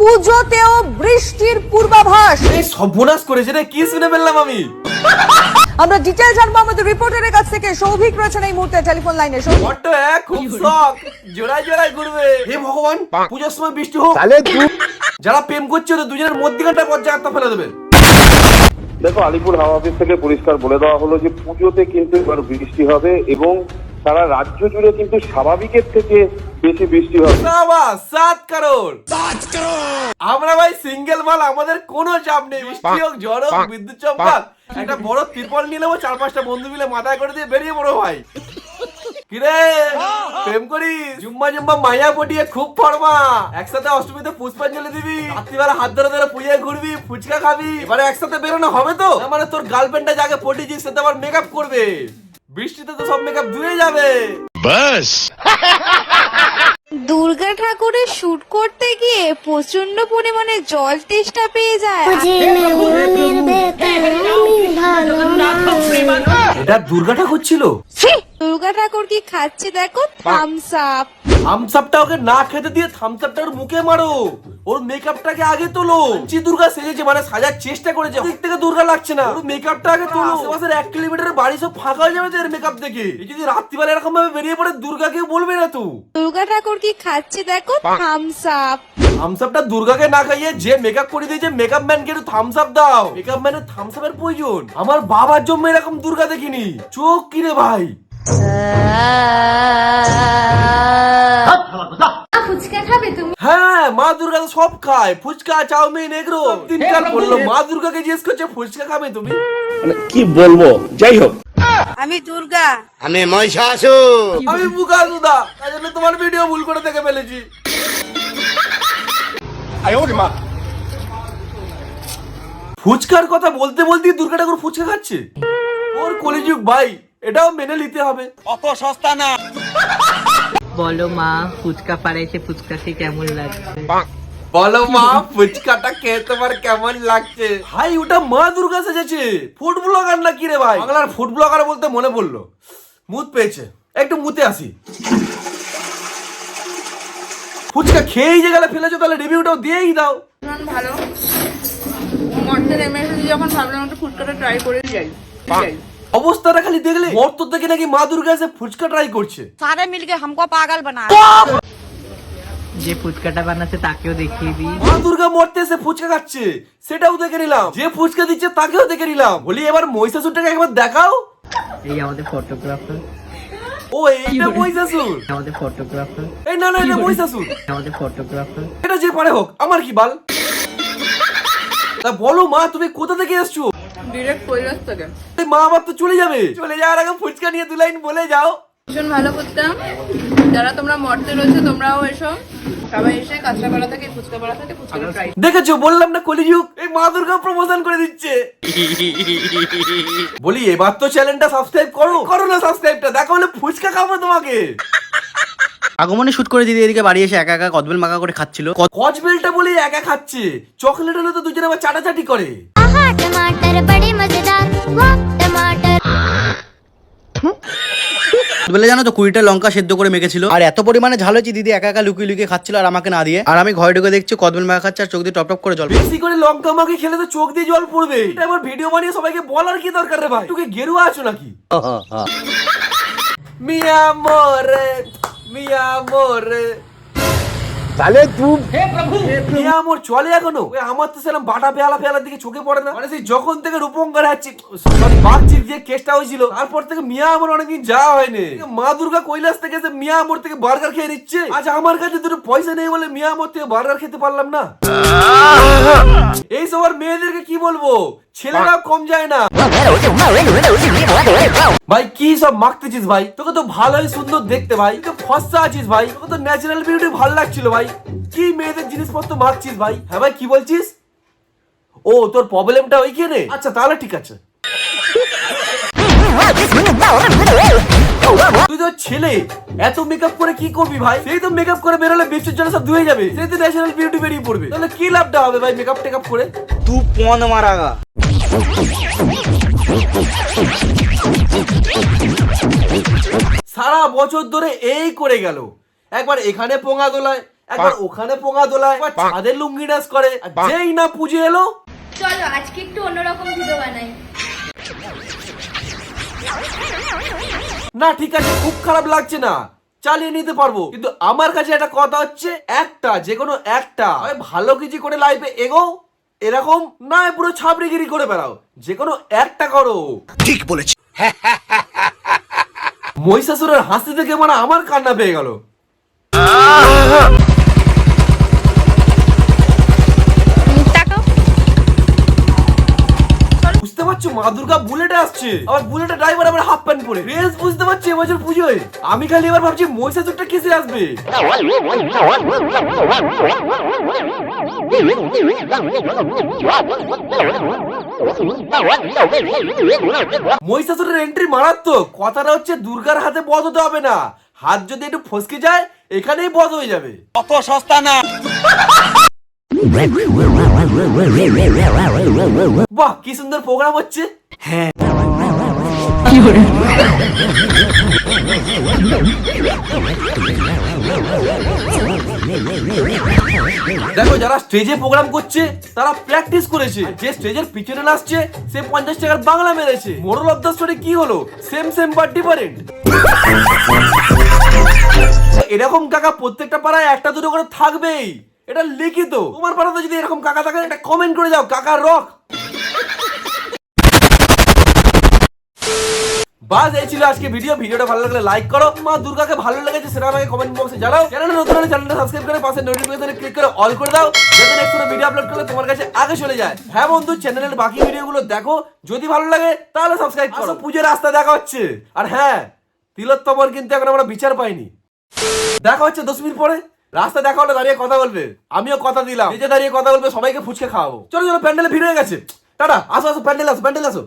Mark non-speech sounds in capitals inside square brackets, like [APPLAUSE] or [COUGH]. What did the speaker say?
পুজোতেও বৃষ্টির পূর্বাভাস। এই সর্বনাশ করেছে রে কি শুনে ফেললাম আমি? আমরা ডিটেল জানব আমাদের রিপোর্টারের কাছ থেকে। সৌভিক রয়েছেন এই মুহূর্তে টেলিফোন লাইনে। সৌভিক। বড্ড এক খুব শখ। জোড়ায় জোড়ায় ঘুরবে। হে ভগবান পূজার সময় বৃষ্টি হোক। তাহলে যারা প্রেম করছে ওদের দুজনের মধ্যিখানটা পর্যায়ে ফেলে দেবে। দেখো আলিপুর হাওয়া অফিস থেকে পরিষ্কার বলে দেওয়া হলো যে পুজোতে কিন্তু এবার বৃষ্টি হবে এবং সারা রাজ্য জুড়ে কিন্তু স্বাভাবিকের থেকে বেশি বৃষ্টি হবে। সাত কারোর। আমরা ভাই সিঙ্গেল মাল, আমাদের কোনো চাপ নেই। বৃষ্টি হোক, ঝড় হোক, বিদ্যুৎ চমকাক একটা বড় তিরপল নিয়ে নেব চার পাঁচটা বন্ধু মিলে মাথায় করে দিয়ে বেরিয়ে পড়ো ভাই। কিরে? প্রেম করিস? জুম্মা জুম্মা মায়া পটিয়ে খুব ফর্মা। একসাথে অষ্টমীতে পুষ্পাঞ্জলি দিবি। রাত্রিবেলা হাত ধরে ধরে পুজো ঘুরবি, ফুচকা খাবি। এবারে একসাথে বেরোনো হবে তো? মানে তোর গার্লফ্রেন্ডটা যাকে পটিয়েছিস, সে তো আবার মেকআপ করবে। বৃষ্টিতে তো সব মেকআপ ধুয়ে যাবে। বাস দুর্গা ঠাকুরের শুট করতে গিয়ে প্রচণ্ড পরিমাণে জল তেষ্টা পেয়ে যায়। এটা দুর্গা ঠাকুর ছিল। দুর্গা ঠাকুর কি খাচ্ছে দেখো? থামস আপ থামস আপটা ওকে না খেতে দিয়ে থামস আপটা ওর মুখে মারো। ওর মেকআপটাকে আগে তোলো। চি দুর্গা সেজেছে মানে সাজার চেষ্টা করেছে দিক থেকে দুর্গা লাগছে না। ওর মেকআপটা আগে তোলো। আশেপাশের এক কিলোমিটারের বাড়ি সব ফাঁকা হয়ে যাবে তো এর মেকআপ দেখে। এই যদি রাত্রিবেলা এরকম ভাবে বেরিয়ে পড়ে দুর্গা কেউ বলবে না তো। দুর্গা ঠাকুর কি খাচ্ছে দেখো? থামস আপ থামস আপটা দুর্গাকে না খাইয়ে যে মেকআপ করে দিয়েছে মেকআপ ম্যান কে একটু থামস আপ দাও। মেকআপ ম্যানের থামস আপের প্রয়োজন। আমার বাবার জন্য এরকম দুর্গা দেখিনি। চোখ কিরে ভাই? ফুচকা খাবে তুমি হ্যাঁ মা দুর্গা তো সব খায়। ফুচকা চাউমিন এগরো দিনকাল বলল মা দুর্গাকে জিজ্ঞেস করছে ফুচকা খাবে তুমি? মানে কি বলব? যাই হোক। আমি দুর্গা। আমি মহিষাসুর। আমি বুকা দুদা তাই জন্য তোমার ভিডিও ভুল করে দেখে ফেলেছি। ফুচকার কথা বলতে বলতেই দুর্গা ঠাকুর ফুচকা খাচ্ছে। ওর কলিযুগ ভাই। এটাও মেনে নিতে হবে। অত সস্তা না। বলো মা ফুচকা পাড়াইছে ফুচকা খেয়ে কেমন লাগছে? বলো মা ফুচকাটা খেয়ে তোমার কেমন লাগছে? ভাই ওটা মা দুর্গা সেজেছে। ফুড ব্লগার না কি রে ভাই? বাংলার ফুড ব্লগার বলতে মনে পড়ল। মুত পেয়েছে। একটু মুতে আসি। ফুচকা খেয়েই যে গেলে ফেলেছো তাহলে রিভিউটাও দিয়েই দাও। ভালো। মর্তে নেমে এসেছি যখন ভাবলাম একটু ফুচকাটা ট্রাই করে যাই। যাই। অবস্থাটা খালি দেখলে মর্ত থেকে নাকি মা দুর্গা এসে ফুচকা ট্রাই করছে। সারে মিলকে হামকো পাগল বানা যে ফুচকাটা বানাচ্ছে তাকেও দেখিয়ে দিই। মা দুর্গা মরতে এসে ফুচকা খাচ্ছে সেটাও দেখে নিলাম। যে ফুচকা দিচ্ছে তাকেও দেখে নিলাম। বলি এবার মহিষাসুরটাকে একবার দেখাও। এই আমাদের ফটোগ্রাফার ও এইটা মহিষাসুর? আমাদের ফটোগ্রাফার এই না না এটা মহিষাসুর। আমাদের ফটোগ্রাফার এটা যে পারে হোক আমার কি বাল? তা বলো মা তুমি কোথা থেকে এসছো? ডিরেক্ট কৈলাস থেকে মা আবার তো চলে যাবে। চলে যাওয়ার আগে ফুচকা নিয়ে দু লাইন বলে যাও। ভীষণ ভালো ফুচকা যারা তোমরা মর্তে রয়েছে তোমরাও এসো। সবাই এসে কাঁচরাপাড়া থেকে ফুচকাপাড়া থেকে ফুচকাটা ট্রাই দেখেছ? বললাম না কলিযুগ এই মা দুর্গা প্রমোশন করে দিচ্ছে। [LAUGHS] বলি এবার তো চ্যানেলটা সাবস্ক্রাইব করো। করো না সাবস্ক্রাইবটা দেখো হলে ফুচকা খাব তোমাকে। আগমনে শুট করে দিদি এদিকে বাড়ি এসে একা একা কদবেল মাখা করে খাচ্ছিল। কচবেলটা বলে একা খাচ্ছে। চকলেট হলে তো দুজনে আবার চাটাচাটি করে। टमाटर बड़े मजेदार वाह टमाटर কদবেলে জানো তো কুড়িটা লঙ্কা সেদ্ধ করে মেখেছিল আর এত পরিমাণে ঝাল হয়েছে দিদি একা একা লুকিয়ে লুকিয়ে খাচ্ছিল আর আমাকে না দিয়ে আর আমি ঘরে ঢুকে দেখছি কদবেল মাখা খাচ্ছে আর চোখ দিয়ে টপ টপ করে জল পড়ছে। বেশি করে লঙ্কা মাখি খেলে তো চোখ দিয়ে জল পড়বে এটা আবার ভিডিও বানিয়ে সবাইকে বলার কি দরকার রে ভাই তোকে গেরুয়া আছো নাকি মিয়া মোরে মিয়া মোরে তাহলে তুই মিয়া মোর চলে এখনও? ওই আমার তো সেরকম বাটা পেয়ালা পেয়ালার দিকে চোখে পড়ে না। মানে সেই যখন থেকে রূপঙ্কর হাচ্ছি সরি বাগচির যে কেসটা হয়েছিল তারপর থেকে মিয়া আমার অনেকদিন যাওয়া হয়নি। মা দুর্গা কৈলাস থেকে এসে মিয়া মোর থেকে বার্গার খেয়ে নিচ্ছে। আজ আমার কাছে দুটো পয়সা নেই বলে মিয়া মোর থেকে বার্গার খেতে পারলাম না। এই সবার মেয়েদেরকে কি বলব? ছেলেরা কম যায় না। ভাই কি সব মাখতেছিস ভাই? তোকে তো ভালোই সুন্দর দেখতে ভাই। তুই তো ফর্সা আছিস ভাই। তোকে তো ন্যাচারাল বিউটি ভালো লাগছিল ভাই। কি মেয়েদের জিনিসপত্র মাখছিস ভাই? হ্যাঁ ভাই কি বলছিস? ও তোর প্রবলেমটা ওইখানে? আচ্ছা তাহলে ঠিক আছে। তুই তো ছেলে এত মেকআপ করে কি করবি ভাই? সেই তো মেকআপ করে বেরোলে বৃষ্টির জন্য সব ধুয়ে যাবে। সেই তো ন্যাচারাল বিউটি বেরিয়ে পড়বে। তাহলে কি লাভটা হবে ভাই মেকআপ টেকআপ করে? তু পন মারাগা। সারা বছর ধরে এই করে গেল। একবার এখানে পোঙা দোলায় একবার ওখানে পোঙা দোলায় একবার ছাদের লুঙ্গি ডান্স করে যেই না পুজো এলো চলো আজকে একটু অন্যরকম ভিডিও বানাই। না ঠিক আছে খুব খারাপ লাগছে না চালিয়ে নিতে পারব। কিন্তু আমার কাছে একটা কথা হচ্ছে একটা যে কোনো একটা ভালো কিছু করে লাইফে এগো এরকম না পুরো ছাবড়িগিরি করে বেড়াও। যে কোনো একটা করো। ঠিক বলেছি। মহিষাসুরের হাসি থেকে মানে আমার কান্না পেয়ে গেল। মা দুর্গা বুলেটে আসছে। আবার বুলেটে ড্রাইভার আবার হাফ প্যান্ট পরে। রেস বুঝতে পারছি এবছর পুজোয়। আমি খালি এবার ভাবছি মহিষাসুরটা কিসে আসবে? মহিষাসুরের এন্ট্রি মারাত্মক। কথাটা হচ্ছে দুর্গার হাতে বধ হতে হবে না। হাত যদি একটু ফসকে যায়, এখানেই বধ হয়ে যাবে। অত সস্তা না। বাহ, কি সুন্দর প্রোগ্রাম হচ্ছে। দেখো, যারা স্টেজে প্রোগ্রাম করছে, তারা প্র্যাকটিস করেছে। যে স্টেজের পিছনে নাচছে, সে পঞ্চাশ টাকার বাংলা মেরেছে। মোরল অফ দ্য স্টোরি কি হলো? সেম সেম বাট ডিফারেন্ট এরকম কাকা প্রত্যেকটা পাড়ায় একটা দুটো করে থাকবেই। এটা লিখিত। তোমার পাড়াতে যদি এরকম কাকা থাকে একটা কমেন্ট করে যাও কাকা রক বাস এই ছিল আজকে ভিডিও ভিডিওটা ভালো লাগলে লাইক করো। মা দুর্গাকে ভালো লেগেছে সেটা আমাকে কমেন্ট বক্সে জানাও। চ্যানেল নতুন হলে চ্যানেলটা সাবস্ক্রাইব করে পাশে নোটিফিকেশনে ক্লিক করে অল করে দাও। যাতে নেক্সট কোনো ভিডিও আপলোড করলে তোমার কাছে আগে চলে যায়। হ্যাঁ বন্ধু চ্যানেলের বাকি ভিডিওগুলো দেখো। যদি ভালো লাগে তাহলে সাবস্ক্রাইব করো। পুজোর রাস্তা দেখা হচ্ছে। আর হ্যাঁ তিলোত্তমর কিন্তু এখন আমরা বিচার পাইনি। দেখা হচ্ছে দশ মিনিট পরে। রাস্তা দেখা হলে দাঁড়িয়ে কথা বলবে। আমিও কথা দিলাম। নিজে দাঁড়িয়ে কথা বলবে, সবাইকে ফুচকে খাওয়াবো। চলো চলো, প্যান্ডেলে ভিড় হয়ে গেছে। টাটা, আসো আসো, প্যান্ডেল আসো প্যান্ডেল আসো।